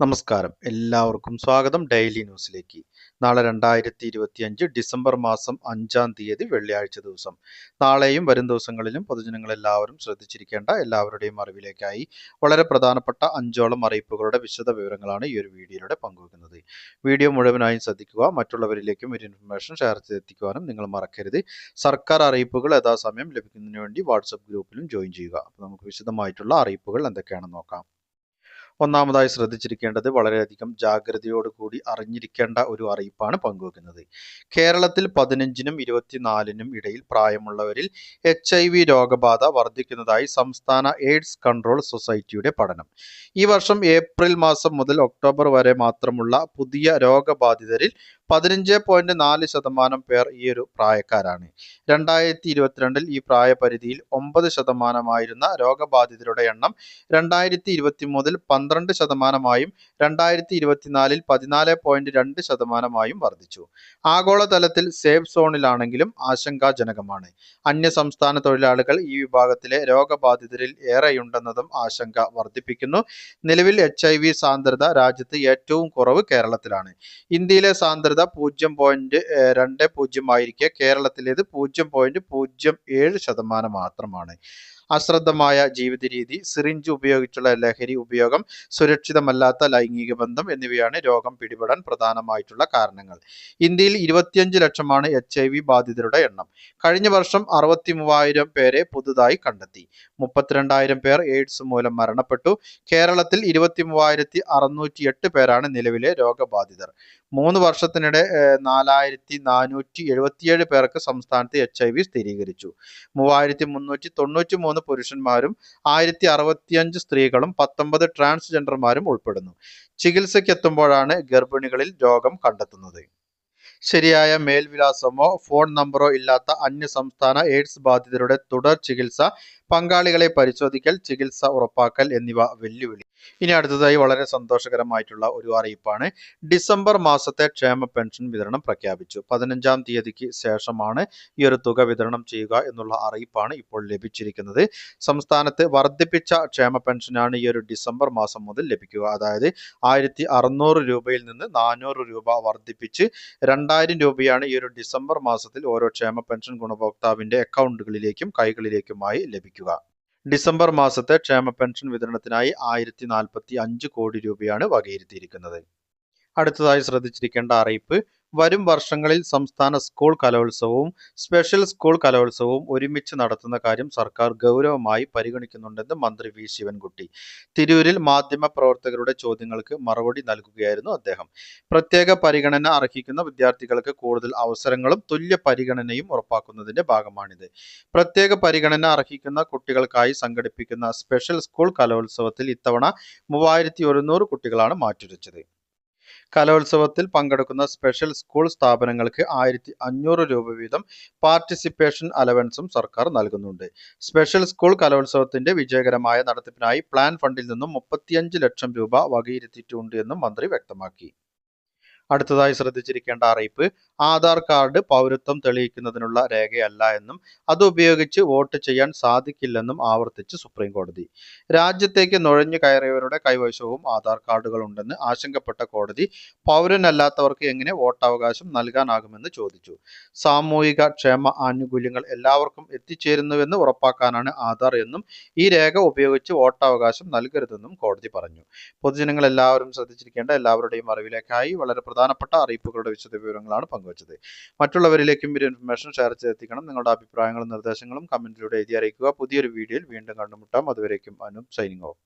നമസ്കാരം. എല്ലാവർക്കും സ്വാഗതം ഡെയിലി ന്യൂസിലേക്ക്. നാളെ രണ്ടായിരത്തി ഇരുപത്തി അഞ്ച് ഡിസംബർ മാസം അഞ്ചാം തീയതി വെള്ളിയാഴ്ച ദിവസം. നാളെയും വരും ദിവസങ്ങളിലും പൊതുജനങ്ങൾ എല്ലാവരും ശ്രദ്ധിച്ചിരിക്കേണ്ട എല്ലാവരുടെയും അറിവിലേക്കായി വളരെ പ്രധാനപ്പെട്ട അഞ്ചോളം അറിയിപ്പുകളുടെ വിശദ വിവരങ്ങളാണ് ഈ ഒരു വീഡിയോയിലൂടെ പങ്കുവെക്കുന്നത്. വീഡിയോ മുഴുവനായും ശ്രദ്ധിക്കുക മറ്റുള്ളവരിലേക്കും ഒരു ഇൻഫർമേഷൻ ഷെയർ ചെയ്തെത്തിക്കുവാനും നിങ്ങൾ മറക്കരുത്. സർക്കാർ അറിയിപ്പുകൾ യഥാസമയം ലഭിക്കുന്നതിന് വേണ്ടി വാട്സപ്പ് ഗ്രൂപ്പിലും ജോയിൻ ചെയ്യുക. അപ്പോൾ നമുക്ക് വിശദമായിട്ടുള്ള അറിയിപ്പുകൾ എന്തൊക്കെയാണെന്ന് നോക്കാം. ഒന്നാമതായി ശ്രദ്ധിച്ചിരിക്കേണ്ടത് വളരെയധികം ജാഗ്രതയോടുകൂടി അറിഞ്ഞിരിക്കേണ്ട ഒരു അറിയിപ്പാണ് പങ്കുവെക്കുന്നത്. കേരളത്തിൽ പതിനഞ്ചിനും ഇരുപത്തിനാലിനും ഇടയിൽ പ്രായമുള്ളവരിൽ എച്ച് ഐ വി രോഗബാധ വർദ്ധിക്കുന്നതായി സംസ്ഥാന എയ്ഡ്സ് കൺട്രോൾ സൊസൈറ്റിയുടെ പഠനം. ഈ വർഷം ഏപ്രിൽ മാസം മുതൽ ഒക്ടോബർ വരെ മാത്രമുള്ള പുതിയ രോഗബാധിതരിൽ പതിനഞ്ച് പോയിന്റ് നാല് ശതമാനം പേർ ഈ ഒരു പ്രായക്കാരാണ്. രണ്ടായിരത്തി ഇരുപത്തിരണ്ടിൽ ഈ പ്രായപരിധിയിൽ ഒമ്പത് ശതമാനമായിരുന്ന രോഗബാധിതരുടെ എണ്ണം രണ്ടായിരത്തി ഇരുപത്തി മൂന്നിൽ പന്ത്രണ്ട് ശതമാനമായും രണ്ടായിരത്തി ഇരുപത്തിനാലിൽ പതിനാല് പോയിന്റ് രണ്ട് ശതമാനമായും വർദ്ധിച്ചു. ആഗോളതലത്തിൽ സേഫ് സോണിലാണെങ്കിലും ആശങ്കാജനകമാണ്. അന്യ സംസ്ഥാന തൊഴിലാളികൾ ഈ വിഭാഗത്തിലെ രോഗബാധിതരിൽ ഏറെയുണ്ടെന്നതും ആശങ്ക വർദ്ധിപ്പിക്കുന്നു. നിലവിൽ എച്ച് ഐ വി സാന്ദ്രത രാജ്യത്ത് ഏറ്റവും കുറവ് കേരളത്തിലാണ്. ഇന്ത്യയിലെ സാന്ദ്രത പൂജ്യം പോയിന്റ് രണ്ട് പൂജ്യം ആയിരിക്കെ കേരളത്തിലേത് പൂജ്യം പോയിന്റ് പൂജ്യം ഏഴ് ശതമാനം മാത്രമാണ്. അശ്രദ്ധമായ ജീവിത രീതി സിറിഞ്ച് ഉപയോഗിച്ചുള്ള ലഹരി ഉപയോഗം സുരക്ഷിതമല്ലാത്ത ലൈംഗിക ബന്ധം എന്നിവയാണ് രോഗം പിടിപെടാൻ പ്രധാനമായിട്ടുള്ള കാരണങ്ങൾ. ഇന്ത്യയിൽ ഇരുപത്തിയഞ്ച് ലക്ഷമാണ് എച്ച് ഐ വി ബാധിതരുടെ എണ്ണം. കഴിഞ്ഞ വർഷം അറുപത്തി മൂവായിരം പേരെ പുതുതായി കണ്ടെത്തി. മുപ്പത്തിരണ്ടായിരം പേർ എയ്ഡ്സ് മൂലം മരണപ്പെട്ടു. കേരളത്തിൽ ഇരുപത്തി മൂവായിരത്തി അറുന്നൂറ്റി എട്ട് പേരാണ് നിലവിലെ രോഗബാധിതർ. മൂന്ന് വർഷത്തിനിടെ നാലായിരത്തി നാനൂറ്റി എഴുപത്തിയേഴ് പേർക്ക് സംസ്ഥാനത്ത് എച്ച് ഐ വി സ്ഥിരീകരിച്ചു. മൂവായിരത്തി മുന്നൂറ്റി തൊണ്ണൂറ്റി മൂന്ന് പുരുഷന്മാരും ആയിരത്തി അറുപത്തിയഞ്ച് സ്ത്രീകളും പത്തൊമ്പത് ട്രാൻസ്ജെൻഡർമാരും ഉൾപ്പെടുന്നു. ചികിത്സയ്ക്കെത്തുമ്പോഴാണ് ഗർഭിണികളിൽ രോഗം കണ്ടെത്തുന്നത്. ശരിയായ മേൽവിലാസമോ ഫോൺ നമ്പറോ ഇല്ലാത്ത അന്യ സംസ്ഥാന എയ്ഡ്സ് ബാധിതരുടെ തുടർ ചികിത്സ പങ്കാളികളെ പരിശോധിക്കൽ ചികിത്സ ഉറപ്പാക്കൽ എന്നിവ വെല്ലുവിളി. ഇനി അടുത്തതായി വളരെ സന്തോഷകരമായിട്ടുള്ള ഒരു അറിയിപ്പാണ്. ഡിസംബർ മാസത്തെ ക്ഷേമ പെൻഷൻ വിതരണം പ്രഖ്യാപിച്ചു. പതിനഞ്ചാം തീയതിക്ക് ശേഷമാണ് ഈ ഒരു തുക വിതരണം ചെയ്യുക എന്നുള്ള അറിയിപ്പാണ് ഇപ്പോൾ ലഭിച്ചിരിക്കുന്നത്. സംസ്ഥാനത്ത് വർദ്ധിപ്പിച്ച ക്ഷേമ പെൻഷനാണ് ഈ ഒരു ഡിസംബർ മാസം മുതൽ ലഭിക്കുക. അതായത് ആയിരത്തി രൂപയിൽ നിന്ന് നാനൂറ് രൂപ വർദ്ധിപ്പിച്ച് രണ്ടായിരം രൂപയാണ് ഈ ഒരു ഡിസംബർ മാസത്തിൽ ഓരോ ക്ഷേമ പെൻഷൻ ഗുണഭോക്താവിന്റെ അക്കൗണ്ടുകളിലേക്കും കൈകളിലേക്കുമായി ലഭിക്കുക ഡിസംബർ മാസത്തെ ക്ഷേമ പെൻഷൻ വിതരണത്തിനായി ആയിരത്തി നാൽപ്പത്തി അഞ്ച് കോടി രൂപയാണ് വകയിരുത്തിയിരിക്കുന്നത്. അടുത്തതായി ശ്രദ്ധിച്ചിരിക്കേണ്ട അറിയിപ്പ് വരും വർഷങ്ങളിൽ സംസ്ഥാന സ്കൂൾ കലോത്സവവും സ്പെഷ്യൽ സ്കൂൾ കലോത്സവവും ഒരുമിച്ച് നടത്തുന്ന കാര്യം സർക്കാർ ഗൗരവമായി പരിഗണിക്കുന്നുണ്ടെന്ന് മന്ത്രി വി. ശിവൻകുട്ടി. തിരൂരിൽ മാധ്യമ പ്രവർത്തകരുടെ ചോദ്യങ്ങൾക്ക് മറുപടി നൽകുകയായിരുന്നു അദ്ദേഹം. പ്രത്യേക പരിഗണന അർഹിക്കുന്ന വിദ്യാർത്ഥികൾക്ക് കൂടുതൽ അവസരങ്ങളും തുല്യ പരിഗണനയും ഉറപ്പാക്കുന്നതിന്റെ ഭാഗമാണിത്. പ്രത്യേക പരിഗണന അർഹിക്കുന്ന കുട്ടികൾക്കായി സംഘടിപ്പിക്കുന്ന സ്പെഷ്യൽ സ്കൂൾ കലോത്സവത്തിൽ ഇത്തവണ മൂവായിരത്തി ഒരുന്നൂറ് കുട്ടികളാണ് മാറ്റുരച്ചത്. കലോത്സവത്തിൽ പങ്കെടുക്കുന്ന സ്പെഷ്യൽ സ്കൂൾ സ്ഥാപനങ്ങൾക്ക് ആയിരത്തി അഞ്ഞൂറ് രൂപ വീതം പാർട്ടിസിപ്പേഷൻ അലവൻസും സർക്കാർ നൽകുന്നുണ്ട്. സ്പെഷ്യൽ സ്കൂൾ കലോത്സവത്തിന്റെ വിജയകരമായ നടത്തിപ്പിനായി പ്ലാൻ ഫണ്ടിൽ നിന്നും മുപ്പത്തിയഞ്ച് ലക്ഷം രൂപ വകയിരുത്തിയിട്ടുണ്ട് എന്നും മന്ത്രി വ്യക്തമാക്കി. അടുത്തതായി ശ്രദ്ധിച്ചിരിക്കേണ്ട അറിയിപ്പ് ആധാർ കാർഡ് പൗരത്വം തെളിയിക്കുന്നതിനുള്ള രേഖയല്ല എന്നും അത് ഉപയോഗിച്ച് വോട്ട് ചെയ്യാൻ സാധിക്കില്ലെന്നും ആവർത്തിച്ച് സുപ്രീം കോടതി രാജ്യത്തേക്ക് നുഴഞ്ഞു കയറിയവരുടെ കൈവശവും ആധാർ കാർഡുകൾ ഉണ്ടെന്ന് ആശങ്കപ്പെട്ട കോടതി പൗരനല്ലാത്തവർക്ക് എങ്ങനെ വോട്ടവകാശം നൽകാനാകുമെന്ന് ചോദിച്ചു. സാമൂഹിക ക്ഷേമ ആനുകൂല്യങ്ങൾ എല്ലാവർക്കും എത്തിച്ചേരുന്നുവെന്ന് ഉറപ്പാക്കാനാണ് ആധാർ എന്നും ഈ രേഖ ഉപയോഗിച്ച് വോട്ടവകാശം നൽകരുതെന്നും കോടതി പറഞ്ഞു. പൊതുജനങ്ങൾ എല്ലാവരും ശ്രദ്ധിച്ചിരിക്കേണ്ട എല്ലാവരുടെയും അറിവിലേക്കായി വളരെ പ്രധാനപ്പെട്ട അറിയിപ്പുകളുടെ വിശദ വിവരങ്ങളാണ് പങ്കുവച്ചത്. മറ്റുള്ളവരിലേക്കും ഒരു ഇൻഫർമേഷൻ ഷെയർ ചെയ്തെത്തിക്കണം. നിങ്ങളുടെ അഭിപ്രായങ്ങളും നിർദ്ദേശങ്ങളും കമന്റിലൂടെ എഴുതി അറിയിക്കുക. പുതിയൊരു വീഡിയോയിൽ വീണ്ടും കണ്ടുമുട്ടാം. അതുവരേക്കും അനു സൈനിങ് ഓഫ്